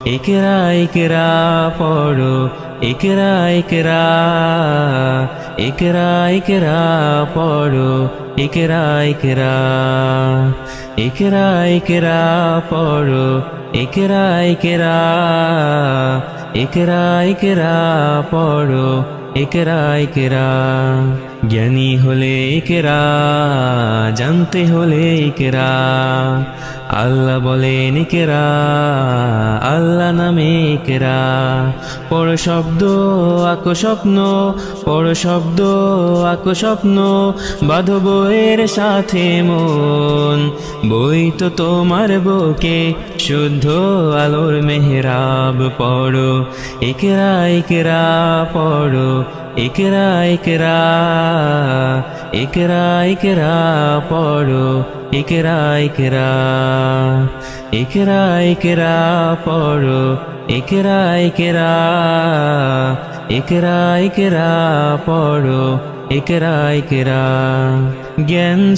ইকরা ইকরা পড়ো ইকরা ইকরা ইকরা ইকরা পড়ো ইকরা ইকরা ইকরা ইকরা পড়ো ইকরা ইকরা ইকরা ইকরা পড়ো ইকরা জ্ঞানী হলে ইকরা, জানতে হলে ইকরা। আল্লাহ বলেন ইকরা, আল্লাহ নামে ইকরা। পড় শব্দ, আকো স্বপ্ন পড় শব্দ, আকো স্বপ্ন বাঁধ বইয়ের সাথে মন। বই তো তোমার বুকে, শুদ্ধ আলোর মেহরাব। পড়ো, ইকরা ইকরা, পড়ো, ইকরা ইকরা। ইকরা ইকরা পড়ো। ইকরা ইকরা ইকরা ইকরা পড়ো। ইকরা ইকরা ইকরা ইকরা পড়ো। ইকরা ইকরা জ্ঞান